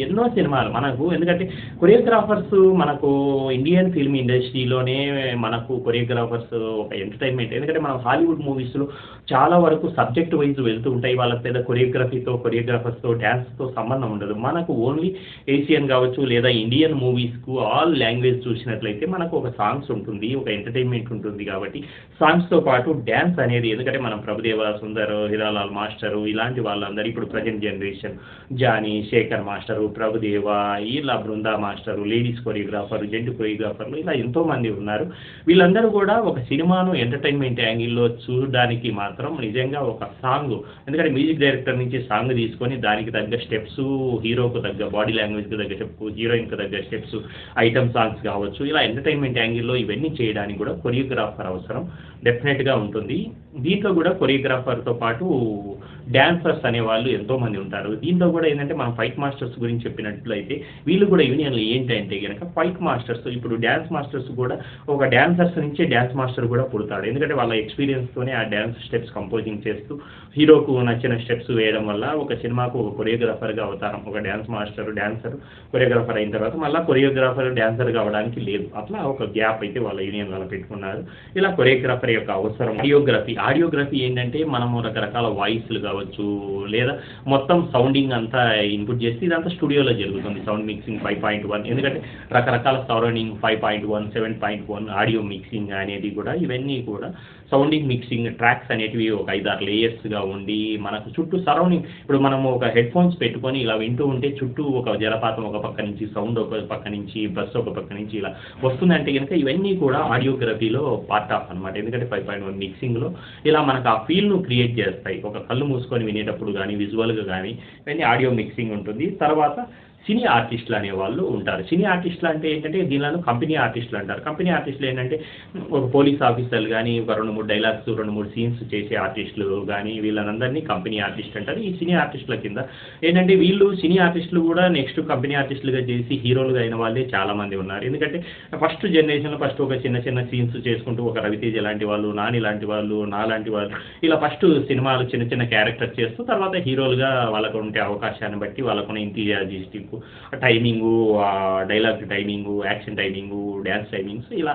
ఎన్నో సినిమాలు మనకు ఎందుకంటే కొరియోగ్రాఫర్స్ మనకు ఇండియన్ ఫిల్మ్ ఇండస్ట్రీలోనే మనకు కొరియోగ్రాఫర్స్ ఒక ఎంటర్‌టైన్‌మెంట్ ఎందుకంటే మనం హాలీవుడ్ మూవీస్‌లో చాలా వరకు సబ్జెక్ట్ వైస్ వెళ్తూ ఉంటాయి. వాళ్ళకి పెద్ద కొరియోగ్రఫీతో, కొరియోగ్రాఫర్స్‌తో, డ్యాన్స్తో సంబంధం ఉండదు. మనకు ఓన్లీ ఏషియన్ కావచ్చు లేదా ఇండియన్ మూవీస్‌కు ఆల్ లాంగ్వేజ్ చూసినట్లయితే మనకు ఒక సాంగ్స్ ఉంటుంది. ఒక ఎంటర్‌టైన్‌మెంట్ ఉంటుంది కాబట్టి సాంగ్స్‌తో పాటు డ్యాన్స్ అనేది ఎందుకంటే మనం ప్రభుదేవ, సుందర్, హీరాలాల్ మాస్టరు ఇలాంటి వాళ్ళందరూ ఇప్పుడు present generation Jani, Shekhar master, Prabhudeva ఇలా Brinda master, ladies choreographer, gent కొరియోగ్రాఫర్లు ఇలా ఎంతోమంది ఉన్నారు. వీళ్ళందరూ కూడా ఒక సినిమాను ఎంటర్‌టైన్‌మెంట్ యాంగిల్‌లో చూడడానికి మాత్రం నిజంగా ఒక సాంగ్. ఎందుకంటే మ్యూజిక్ డైరెక్టర్ నుంచి సాంగ్ తీసుకొని దానికి తగ్గ స్టెప్స్ హీరోకు తగ్గ బాడీ లాంగ్వేజ్కి తగ్గ స్టెప్ హీరోయిన్కి తగ్గ స్టెప్స్ ఐటమ్ సాంగ్స్ కావచ్చు. ఇలా ఎంటర్టైన్మెంట్ యాంగిల్లో ఇవన్నీ చేయడానికి కూడా కొరియోగ్రాఫర్ అవసరం డెఫినెట్గా ఉంటుంది. దీంట్లో కూడా కొరియోగ్రాఫర్తో పాటు డ్యాన్సర్స్ అనే వాళ్ళు ఎంతోమంది ఉంటారు. దీంట్లో కూడా ఏంటంటే మనం ఫైట్ మాస్టర్స్ గురించి చెప్పినట్లయితే వీళ్ళు కూడా యూనియన్లు ఏంటంటే కనుక ఫైట్ మాస్టర్స్ ఇప్పుడు డ్యాన్స్ మాస్టర్స్ కూడా ఒక డ్యాన్సర్స్ నుంచే డ్యాన్స్ మాస్టర్ కూడా పుడతాడు ఎందుకంటే వాళ్ళ ఎక్స్పీరియన్స్తోనే ఆ డ్యాన్స్ స్టెప్స్ కంపోజింగ్ చేస్తూ హీరోకు నచ్చిన స్టెప్స్ వేయడం వల్ల ఒక సినిమాకు ఒక కొరియోగ్రాఫర్గా అవతారం. ఒక డ్యాన్స్ మాస్టర్ డ్యాన్సర్ కొరియోగ్రాఫర్ అయిన తర్వాత మళ్ళీ కొరియోగ్రాఫర్ డ్యాన్సర్ కావడానికి లేదు. అట్లా ఒక గ్యాప్ అయితే వాళ్ళ యూనియన్ వాళ్ళు పెట్టుకున్నారు. ఇలా కొరియోగ్రాఫర్ యొక్క అవసరం ఆడియోగ్రఫీ ఆడియోగ్రఫీ ఏంటంటే మనము రకరకాల వాయిస్లు కావచ్చు లేదా మొత్తం సౌండింగ్ అంతా ఇన్పుట్ చేసి ఇదంతా స్టూడియోలో జరుగుతుంది sound mixing five point one ఎందుకంటే రకరకాల surrounding five point one seven point one audio mixing అనేది కూడా ఇవన్నీ కూడా సౌండింగ్ మిక్సింగ్ ట్రాక్స్ అనేటివి ఒక ఐదారు లేయర్స్గా ఉండి మనకు చుట్టూ సరౌండింగ్ ఇప్పుడు మనము ఒక హెడ్ ఫోన్స్ పెట్టుకొని ఇలా వింటూ ఉంటే చుట్టూ ఒక జలపాతం ఒక పక్క నుంచి సౌండ్ ఒక పక్క నుంచి బస్సు ఒక పక్క నుంచి ఇలా వస్తుందంటే కనుక ఇవన్నీ కూడా ఆడియోగ్రఫీలో పార్ట్ ఆఫ్ అనమాట ఎందుకంటే ఫైవ్ పాయింట్ వన్ మిక్సింగ్లో ఇలా మనకు ఆ ఫీల్ను క్రియేట్ చేస్తాయి. ఒక కళ్ళు మూసుకొని వినేటప్పుడు కానీ విజువల్గా కానీ ఇవన్నీ ఆడియో మిక్సింగ్ ఉంటుంది. తర్వాత సినీ ఆర్టిస్టులు అనేవాళ్ళు ఉంటారు. సినీ ఆర్టిస్టులు అంటే ఏంటంటే దీనిలో కంపెనీ ఆర్టిస్టులు అంటారు. కంపెనీ ఆర్టిస్టులు ఏంటంటే ఒక పోలీస్ ఆఫీసర్లు కానీ ఒక రెండు మూడు డైలాగ్స్ రెండు మూడు సీన్స్ చేసే ఆర్టిస్టులు కానీ వీళ్ళందరినీ కంపెనీ ఆర్టిస్ట్ అంటారు. ఈ సినీ ఆర్టిస్టుల కింద ఏంటంటే వీళ్ళు సినీ ఆర్టిస్టులు కూడా నెక్స్ట్ కంపెనీ ఆర్టిస్టులుగా చేసి హీరోలుగా అయిన వాళ్ళే చాలామంది ఉన్నారు. ఎందుకంటే ఫస్ట్ జనరేషన్లో ఫస్ట్ ఒక చిన్న చిన్న సీన్స్ చేసుకుంటూ ఒక రవితేజ లాంటి వాళ్ళు నాని లాంటి వాళ్ళు నా లాంటి వాళ్ళు ఇలా ఫస్ట్ సినిమాలు చిన్న చిన్న క్యారెక్టర్ చేస్తూ తర్వాత హీరోలుగా వాళ్ళకు ఉండే అవకాశాన్ని బట్టి వాళ్ళకున్న ఇంటీరియాజిస్టిక్ timing dialogue timing action timing dance timings ఇలా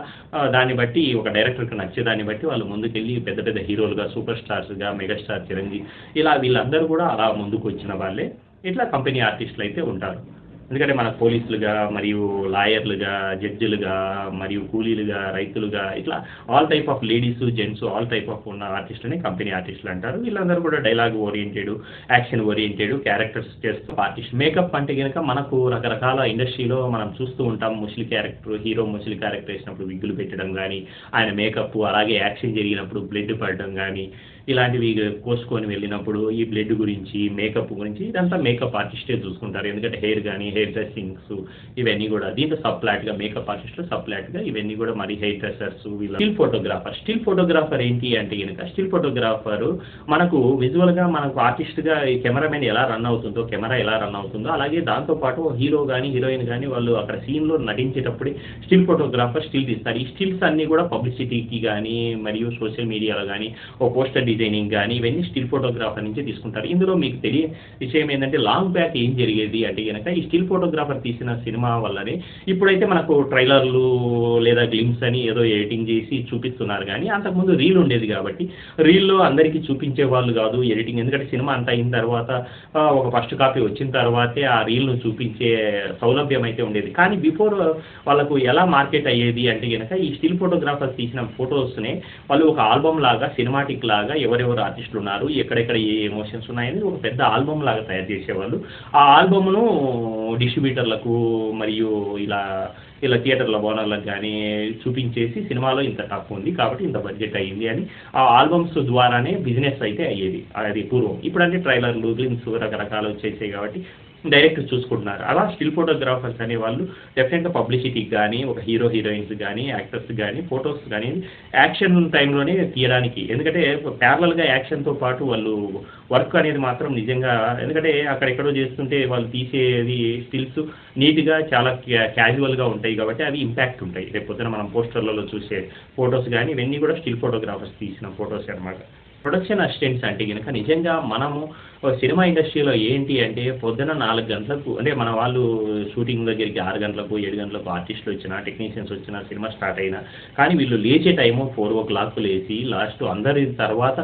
దాన్ని బట్టి ఒక డైరెక్టర్కి నచ్చేదాన్ని బట్టి వాళ్ళు ముందుకెళ్ళి పెద్ద పెద్ద హీరోలుగా సూపర్ స్టార్స్గా మెగాస్టార్ చిరంజీవి ఇలా వీళ్ళందరూ కూడా అలా ముందుకు వచ్చిన వాళ్ళే. ఇట్లా కంపెనీ ఆర్టిస్టులు అయితే ఉంటారు. ఎందుకంటే మన పోలీసులుగా మరియు లాయర్లుగా జడ్జిలుగా మరియు కూలీలుగా రైతులుగా ఇట్లా all type of ladies gents all type of ఉన్న ఆర్టిస్టులని కంపెనీ ఆర్టిస్టులు అంటారు. వీళ్ళందరూ కూడా dialogue oriented action oriented characters చేస్తూ ఆర్టిస్ట్ మేకప్ అంటే కనుక మనకు రకరకాల ఇండస్ట్రీలో మనం చూస్తూ ఉంటాం. ముస్లి క్యారెక్టర్ హీరో ముస్లి క్యారెక్టర్ వేసినప్పుడు విగ్గులు పెట్టడం కానీ ఆయన మేకప్ అలాగే యాక్షన్ జరిగినప్పుడు బ్లడ్ పడడం కానీ ఇలాంటివి కోసుకొని వెళ్ళినప్పుడు ఈ బ్లడ్ గురించి మేకప్ గురించి ఇదంతా మేకప్ ఆర్టిస్టే చూసుకుంటారు. ఎందుకంటే హెయిర్ కానీ హెయిర్ డ్రెస్సింగ్స్ ఇవన్నీ కూడా దీంట్లో సప్లాట్గా మేకప్ ఆర్టిస్టులు సప్లాట్గా ఇవన్నీ కూడా మరి హెయిర్ డ్రెస్సర్స్ వీళ్ళ స్టిల్ ఫోటోగ్రాఫర్ స్టిల్ ఫోటోగ్రాఫర్ ఏంటి అంటే కనుక స్టిల్ ఫోటోగ్రాఫర్ మనకు విజువల్గా మనకు ఆర్టిస్ట్గా ఈ కెమెరామెన్ ఎలా రన్ అవుతుందో కెమెరా ఎలా రన్ అవుతుందో అలాగే దాంతోపాటు హీరో కానీ హీరోయిన్ కానీ వాళ్ళు అక్కడ సీన్లో నటించేటప్పుడే స్టిల్ ఫోటోగ్రాఫర్ స్టిల్ తీస్తారు. ఈ స్టిల్స్ అన్నీ కూడా పబ్లిసిటీకి కానీ మరియు సోషల్ మీడియాలో కానీ ఓ పోస్టర్ డిజైనింగ్ కానీ ఇవన్నీ స్టిల్ ఫోటోగ్రాఫర్ నుంచి తీసుకుంటారు. ఇందులో మీకు తెలియ విషయం ఏంటంటే లాంగ్ బ్యాక్ ఏం జరిగేది అంటే కనుక ఈ స్టిల్ ఫోటోగ్రాఫర్ తీసిన సినిమా వల్లనే ఇప్పుడైతే మనకు ట్రైలర్లు లేదా గ్లిమ్స్ అని ఏదో ఎడిటింగ్ చేసి చూపిస్తున్నారు కానీ అంతకుముందు రీల్ ఉండేది కాబట్టి రీల్లో అందరికీ చూపించే వాళ్ళు కాదు ఎడిటింగ్. ఎందుకంటే సినిమా అంతా అయిన తర్వాత ఒక ఫస్ట్ కాపీ వచ్చిన తర్వాతే ఆ రీల్ను చూపించే సౌలభ్యం అయితే ఉండేది. కానీ బిఫోర్ వాళ్ళకు ఎలా మార్కెట్ అయ్యేది అంటే కనుక ఈ స్టిల్ ఫోటోగ్రాఫర్స్ తీసిన ఫొటోస్నే వాళ్ళు ఒక ఆల్బమ్ లాగా సినిమాటిక్ లాగా ఎవరెవరు ఆర్టిస్టులు ఉన్నారు ఎక్కడెక్కడ ఏ ఎమోషన్స్ ఉన్నాయని ఒక పెద్ద ఆల్బమ్ లాగా తయారు చేసేవాళ్ళు. ఆ ఆల్బమ్ను డిస్ట్రిబ్యూటర్లకు మరియు ఇలా ఇలా థియేటర్ల ఓనర్లకు కానీ చూపించేసి సినిమాలో ఇంత టఫ్ ఉంది కాబట్టి ఇంత బడ్జెట్ అయ్యింది అని ఆ ఆల్బమ్స్ ద్వారానే బిజినెస్ అయితే అయ్యేది అది పూర్వం. ఇప్పుడంటే ట్రైలర్లు గ్లిమ్స్ రకరకాలు వచ్చేసాయి కాబట్టి డైరెక్ట్ చూసుకుంటున్నారు. అలా స్టిల్ ఫోటోగ్రాఫర్స్ అనే వాళ్ళు డెఫినెట్గా పబ్లిసిటీకి కానీ ఒక హీరో హీరోయిన్స్ కానీ యాక్టర్స్ కానీ ఫొటోస్ కానీ యాక్షన్ టైంలోనే తీయడానికి. ఎందుకంటే ప్యారలల్గా యాక్షన్తో పాటు వాళ్ళు వర్క్ అనేది మాత్రం నిజంగా ఎందుకంటే అక్కడెక్కడో చేస్తుంటే వాళ్ళు తీసేది స్టిల్స్ నీట్గా చాలా క్యాజువల్గా ఉంటాయి కాబట్టి అవి ఇంపాక్ట్ ఉంటాయి. రేపు పొద్దున మనం పోస్టర్లలో చూసే ఫొటోస్ కానీ ఇవన్నీ కూడా స్టిల్ ఫోటోగ్రాఫర్స్ తీసిన ఫొటోస్ అనమాట ప్రొడక్షన్ అసిస్టెంట్స్ అంటే కనుక నిజంగా మనము సినిమా ఇండస్ట్రీలో ఏంటి అంటే పొద్దున నాలుగు గంటలకు అంటే మన వాళ్ళు షూటింగ్ దగ్గరికి ఆరు గంటలకు ఏడు గంటలకు ఆర్టిస్టులు వచ్చినా టెక్నీషియన్స్ వచ్చినా సినిమా స్టార్ట్ అయినా. కానీ వీళ్ళు లేచే టైము ఫోర్ ఓ క్లాక్ లేచి లాస్ట్ అందరి తర్వాత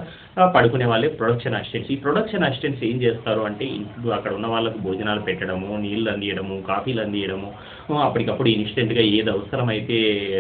పడుకునే వాళ్ళే ప్రొడక్షన్ అసిస్టెంట్స్. ఈ ప్రొడక్షన్ అసిస్టెంట్స్ ఏం చేస్తారు అంటే ఇంట్లో అక్కడ ఉన్న వాళ్ళకు భోజనాలు పెట్టడము నీళ్ళు అందియడము కాఫీలు అందియడము అప్పటికప్పుడు ఇన్స్టెంట్గా ఏది అవసరమైతే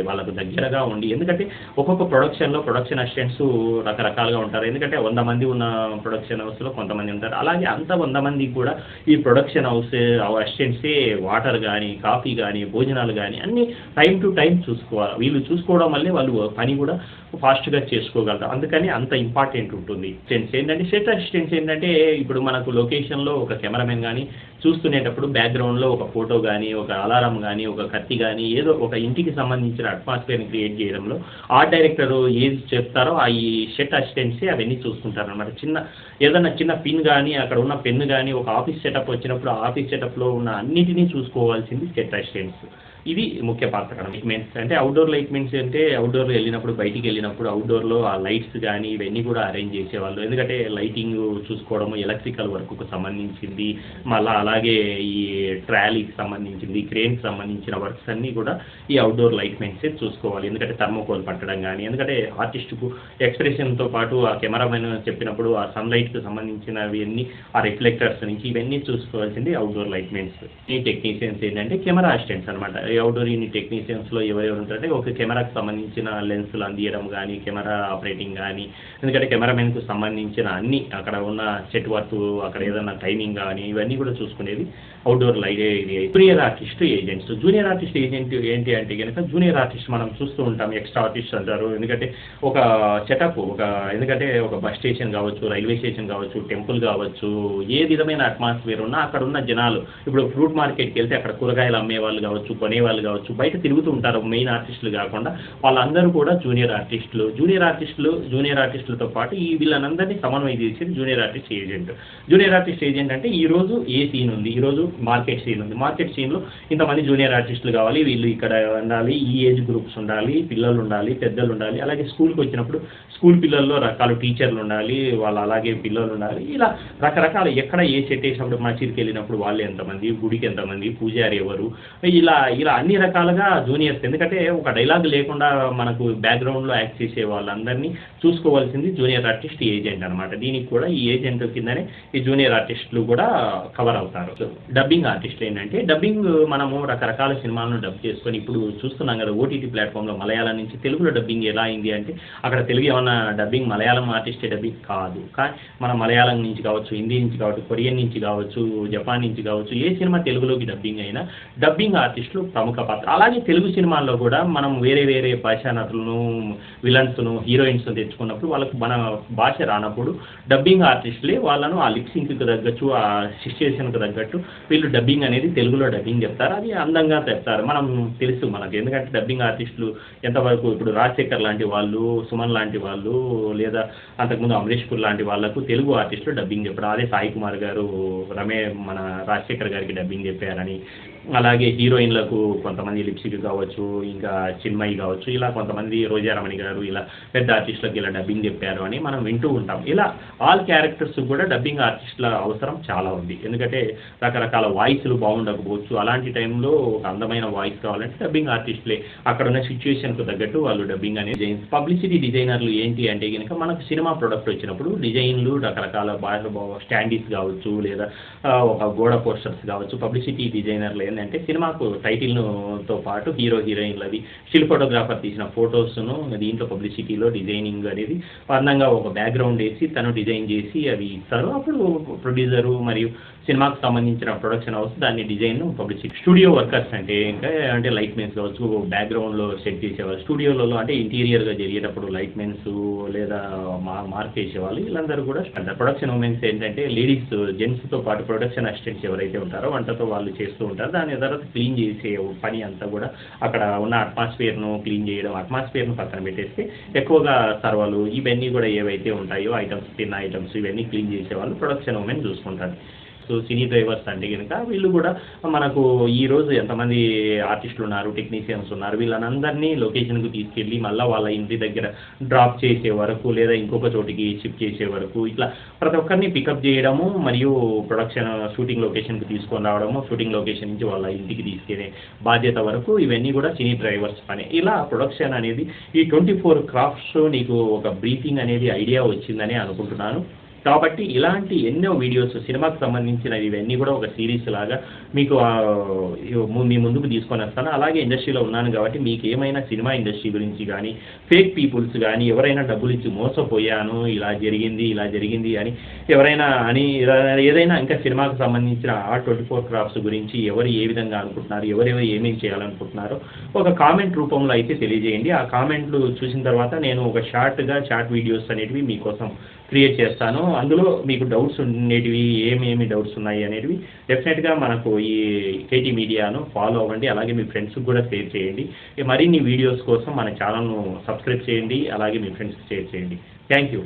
వాళ్ళకు దగ్గరగా ఉండి ఎందుకంటే ఒక్కొక్క ప్రొడక్షన్లో ప్రొడక్షన్ అసిస్టెంట్స్ రకరకాలుగా ఉంటారు. ఎందుకంటే వంద మంది ఉన్న ప్రొడక్షన్ హౌస్లో కొంతమంది ఉంటారు. అలాగే అంత వంద కూడా ఈ ప్రొడక్షన్ హౌస్ అసిస్టెంట్సే వాటర్ కానీ కాఫీ కానీ భోజనాలు కానీ అన్నీ టైం టు టైం చూసుకోవాలి. వీళ్ళు చూసుకోవడం వల్లే వాళ్ళు పని కూడా ఫాస్ట్గా చేసుకోగలరు. అందుకని అంత ఇంపార్టెంట్ ఉంటుంది. అసిస్టెంట్స్ ఏంటంటే సెట్ అసిస్టెంట్స్ ఏంటంటే ఇప్పుడు మనకు లొకేషన్లో ఒక కెమెరామెన్ కానీ చూస్తునేటప్పుడు బ్యాక్గ్రౌండ్లో ఒక ఫోటో కానీ ఒక అలారం కానీ ఒక కత్తి కానీ ఏదో ఒక ఇంటికి సంబంధించిన అట్మాస్ఫియర్ని క్రియేట్ చేయడంలో ఆర్ట్ డైరెక్టర్ ఏది చెప్తారో ఆ ఈ సెట్ అసిస్టెంట్సే అవన్నీ చూసుకుంటారు అనమాట చిన్న ఏదైనా చిన్న పిన్ కానీ అక్కడ ఉన్న పెన్ కానీ ఒక ఆఫీస్ సెటప్ వచ్చినప్పుడు ఆఫీస్ సెటప్లో ఉన్న అన్నిటినీ చూసుకోవాల్సింది సెట్ అసిస్టెంట్స్ ఇది ముఖ్య పాత్ర లైట్మెంట్స్ అంటే అవుట్డోర్ లైట్మెంట్స్ అంటే అవుట్డోర్లో వెళ్ళినప్పుడు బయటికి వెళ్ళినప్పుడు అవుట్డోర్లో ఆ లైట్స్ కానీ ఇవన్నీ కూడా అరేంజ్ చేసేవాళ్ళు. ఎందుకంటే లైటింగ్ చూసుకోవడము ఎలక్ట్రికల్ వర్క్కు సంబంధించింది. మళ్ళీ అలాగే ఈ ట్రాలీకి సంబంధించింది క్రేన్కి సంబంధించిన వర్క్స్ అన్నీ కూడా ఈ అవుట్డోర్ లైట్మెంట్సే చూసుకోవాలి. ఎందుకంటే థర్మోకోల్ పట్టడం కానీ ఎందుకంటే ఆర్టిస్ట్కు ఎక్స్ప్రెషన్తో పాటు ఆ కెమెరామెన్ చెప్పినప్పుడు ఆ సన్లైట్కి సంబంధించినవి అన్నీ ఆ రిఫ్లెక్టర్స్ నుంచి ఇవన్నీ చూసుకోవాల్సింది అవుట్డోర్ లైట్మెంట్స్ ఈ టెక్నీషియన్స్ ఏంటంటే కెమెరా అసిస్టెంట్స్ అనమాట అవుట్డోర్ యూనిట్ టెక్నీషియన్స్లో ఎవరెవరు ఉంటారంటే ఒక కెమెరాకి సంబంధించిన లెన్సులు అందియడం కానీ కెమెరా ఆపరేటింగ్ కానీ ఎందుకంటే కెమెరామెన్కు సంబంధించిన అన్ని అక్కడ ఉన్న సెట్ వర్క్ అక్కడ ఏదైనా టైమింగ్ కానీ ఇవన్నీ కూడా చూసుకునేది outdoor light junior artist agents. Junior artist agent ఏంటి అంటే కనుక జూనియర్ ఆర్టిస్ట్ మనం చూస్తూ ఉంటాం ఎక్స్ట్రా ఆర్టిస్ట్ అంటారు. ఎందుకంటే ఒక సెటప్ ఒక ఎందుకంటే ఒక బస్ స్టేషన్ కావచ్చు రైల్వే స్టేషన్ కావచ్చు టెంపుల్ కావచ్చు ఏ విధమైన అట్మాస్ఫియర్ ఉన్నా అక్కడ ఉన్న జనాలు ఇప్పుడు ఫ్రూట్ మార్కెట్కి వెళ్తే అక్కడ కూరగాయలు అమ్మే వాళ్ళు కావచ్చు వాళ్ళు కావచ్చు బయట తిరుగుతూ ఉంటారు మెయిన్ ఆర్టిస్టులు కాకుండా వాళ్ళందరూ కూడా జూనియర్ ఆర్టిస్టులు జూనియర్ ఆర్టిస్టులు జూనియర్ ఆర్టిస్టులతో పాటు ఈ వీళ్ళనందరినీ సమన్వయం చేసేది junior artist agent junior artist agent అంటే ఈ రోజు ఏ సీన్ ఉంది? ఈ రోజు మార్కెట్ సీన్ ఉంది. మార్కెట్ సీన్లో ఇంతమంది జూనియర్ ఆర్టిస్టులు కావాలి. వీళ్ళు ఇక్కడ ఉండాలి ఈ ఏజ్ గ్రూప్స్ ఉండాలి పిల్లలు ఉండాలి పెద్దలు ఉండాలి. అలాగే స్కూల్కి వచ్చినప్పుడు స్కూల్ పిల్లల్లో రకాల టీచర్లు ఉండాలి వాళ్ళు అలాగే పిల్లలు ఉండాలి. ఇలా రకరకాల ఎక్కడ ఏ సెట్ వేసినప్పుడు మసీద్కి వెళ్ళినప్పుడు వాళ్ళు ఎంతమంది గుడికి ఎంతమంది పూజారి ఎవరు? ఇలా ఇలా అన్ని రకాలుగా జూనియర్స్ ఎందుకంటే ఒక డైలాగ్ లేకుండా మనకు బ్యాక్గ్రౌండ్లో యాక్ట్ చేసే వాళ్ళందరినీ చూసుకోవాల్సింది జూనియర్ ఆర్టిస్ట్ ఏజెంట్ అనమాట దీనికి కూడా ఈ ఏజెంట్ కిందనే ఈ జూనియర్ ఆర్టిస్టులు కూడా కవర్ అవుతారు. డబ్బింగ్ ఆర్టిస్ట్ ఏంటంటే డబ్బింగ్ మనము రకరకాల సినిమాలను డబ్ చేసుకొని ఇప్పుడు చూస్తున్నాం కదా ఓటీటీ ప్లాట్ఫామ్లో మలయాళం నుంచి తెలుగులో డబ్బింగ్ ఎలా అయింది అంటే అక్కడ తెలుగు ఏమన్నా డబ్బింగ్ మలయాళం ఆర్టిస్టే డబ్బింగ్ కాదు. కానీ మన మలయాళం నుంచి కావచ్చు హిందీ నుంచి కావచ్చు కొరియన్ నుంచి కావచ్చు జపాన్ నుంచి కావచ్చు ఏ సినిమా తెలుగులోకి డబ్బింగ్ అయినా డబ్బింగ్ ఆర్టిస్టులు ప్రముఖ పాత్ర. అలాగే తెలుగు సినిమాల్లో కూడా మనం వేరే వేరే భాషా నటులను విలన్స్ను హీరోయిన్స్ను తెచ్చుకున్నప్పుడు వాళ్ళకు మన భాష రానప్పుడు డబ్బింగ్ ఆర్టిస్టులే వాళ్ళను ఆ లిప్సింగ్కి తగ్గట్టు ఆ సిచ్యుయేషన్కి తగ్గట్టు వీళ్ళు డబ్బింగ్ అనేది తెలుగులో డబ్బింగ్ చెప్తారు. అది అందంగా చెప్తారు. మనం తెలుసు మనకు. ఎందుకంటే డబ్బింగ్ ఆర్టిస్టులు ఎంతవరకు ఇప్పుడు రాజశేఖర్ లాంటి వాళ్ళు సుమన్ లాంటి వాళ్ళు లేదా అంతకుముందు అమరీష్ పుర్ లాంటి వాళ్ళకు తెలుగు ఆర్టిస్టులు డబ్బింగ్ చెప్పారు అదే సాయి కుమార్ గారు రమే మన రాజశేఖర్ గారికి డబ్బింగ్ చెప్పారని అలాగే హీరోయిన్లకు కొంతమంది లిప్సిక్ కావచ్చు ఇంకా చిన్మయి కావచ్చు ఇలా కొంతమంది రోజారమణి గారు ఇలా పెద్ద ఆర్టిస్టులకు ఇలా డబ్బింగ్ చెప్పారు అని మనం వింటూ ఉంటాం. ఇలా ఆల్ క్యారెక్టర్స్ కూడా డబ్బింగ్ ఆర్టిస్టుల అవసరం చాలా ఉంది. ఎందుకంటే రకరకాల వాయిస్లు బాగుండకపోవచ్చు. అలాంటి టైంలో ఒక అందమైన వాయిస్ కావాలంటే డబ్బింగ్ ఆర్టిస్టులే అక్కడ ఉన్న సిచ్యువేషన్కు తగ్గట్టు వాళ్ళు డబ్బింగ్ అనేది పబ్లిసిటీ డిజైనర్లు ఏంటి అంటే కనుక మనకు సినిమా ప్రొడక్ట్ వచ్చినప్పుడు డిజైన్లు రకరకాల స్టాండీస్ కావచ్చు లేదా ఒక గోడ పోస్టర్స్ కావచ్చు పబ్లిసిటీ డిజైనర్లు ఏంటంటే సినిమాకు టైటిల్ను తో పాటు హీరో హీరోయిన్లు స్టిల్ ఫోటోగ్రాఫర్ తీసిన ఫొటోస్ను దీంట్లో పబ్లిసిటీలో డిజైనింగ్ అనేది అందంగా ఒక బ్యాక్గ్రౌండ్ వేసి తను డిజైన్ చేసి అవి ఇస్తారు. అప్పుడు ప్రొడ్యూసరు మరియు సినిమాకు సంబంధించిన ప్రొడక్షన్ హౌస్ దాన్ని డిజైన్ పబ్లిసిటీ స్టూడియో వర్కర్స్ అంటే ఇంకా అంటే లైట్ మెన్స్ కావచ్చు బ్యాక్గ్రౌండ్లో సెట్ చేసేవాళ్ళు. స్టూడియోలలో అంటే ఇంటీరియర్గా జరిగేటప్పుడు లైట్ మెన్స్ లేదా మా మార్క్ చేసేవాళ్ళు. వీళ్ళందరూ కూడా ప్రొడక్షన్ ఉమెన్స్ ఏంటంటే లేడీస్ జెంట్స్తో పాటు ప్రొడక్షన్ అసిస్టెంట్స్ ఎవరైతే ఉంటారో వంటతో వాళ్ళు చేస్తూ ఉంటారు. దాని తర్వాత క్లీన్ చేసే పని అంతా కూడా అక్కడ ఉన్న అట్మాస్ఫియర్ను క్లీన్ చేయడం అట్మాస్ఫియర్ను పక్కన పెట్టేస్తే ఎక్కువగా సర్వలు ఇవన్నీ కూడా ఏవైతే ఉంటాయో ఐటమ్స్ తిన్న ఐటమ్స్ ఇవన్నీ క్లీన్ చేసేవాళ్ళు. ప్రొడక్షన్ ఉమెన్ చూసుకుంటారు. సో సినీ డ్రైవర్స్ అంటే కనుక వీళ్ళు కూడా మనకు ఈరోజు ఎంతమంది ఆర్టిస్టులు ఉన్నారు టెక్నీషియన్స్ ఉన్నారు వీళ్ళనందరినీ లొకేషన్కి తీసుకెళ్ళి మళ్ళీ వాళ్ళ ఇంటి దగ్గర డ్రాప్ చేసే వరకు లేదా ఇంకొక చోటికి షిఫ్ట్ చేసే వరకు ఇట్లా ప్రతి ఒక్కరిని పికప్ చేయడము మరియు ప్రొడక్షన్ షూటింగ్ లొకేషన్కి తీసుకొని రావడము షూటింగ్ లొకేషన్ నుంచి వాళ్ళ ఇంటికి తీసుకెళ్ళే బాధ్యత వరకు ఇవన్నీ కూడా సినీ డ్రైవర్స్ పని. ఇలా ప్రొడక్షన్ అనేది ఈ ట్వంటీ ఫోర్ క్రాఫ్ట్స్ నీకు ఒక బ్రీఫింగ్ అనేది ఐడియా వచ్చిందని అనుకుంటున్నాను. కాబట్టి ఇలాంటి ఎన్నో వీడియోస్ సినిమాకు సంబంధించిన ఇవన్నీ కూడా ఒక సిరీస్ లాగా మీకు మీ ముందుకు తీసుకొని వస్తాను. అలాగే ఇండస్ట్రీలో ఉన్నాను కాబట్టి మీకు ఏమైనా సినిమా ఇండస్ట్రీ గురించి కానీ ఫేక్ పీపుల్స్ కానీ ఎవరైనా డబ్బులు ఇచ్చి మోసపోయాను ఇలా జరిగింది ఇలా జరిగింది అని ఎవరైనా అని ఏదైనా ఇంకా సినిమాకు సంబంధించిన ఆ ట్వంటీ ఫోర్ క్రాఫ్ట్స్ గురించి ఎవరు ఏ విధంగా అనుకుంటున్నారు ఎవరెవరు ఏమేమి చేయాలనుకుంటున్నారో ఒక కామెంట్ రూపంలో అయితే తెలియజేయండి. ఆ కామెంట్లు చూసిన తర్వాత నేను ఒక షార్ట్గా షార్ట్ వీడియోస్ అనేటివి మీకోసం క్రియేట్ చేస్తాను. అందులో మీకు డౌట్స్ ఉండేటివి ఏమేమి డౌట్స్ ఉన్నాయి అనేటివి డెఫినెట్గా మనకు ఈ కేటీ మీడియాను ఫాలో అవ్వండి. అలాగే మీ ఫ్రెండ్స్కి కూడా షేర్ చేయండి. మరిన్ని వీడియోస్ కోసం మన ఛానల్ను సబ్స్క్రైబ్ చేయండి. అలాగే మీ ఫ్రెండ్స్కి షేర్ చేయండి. Thank you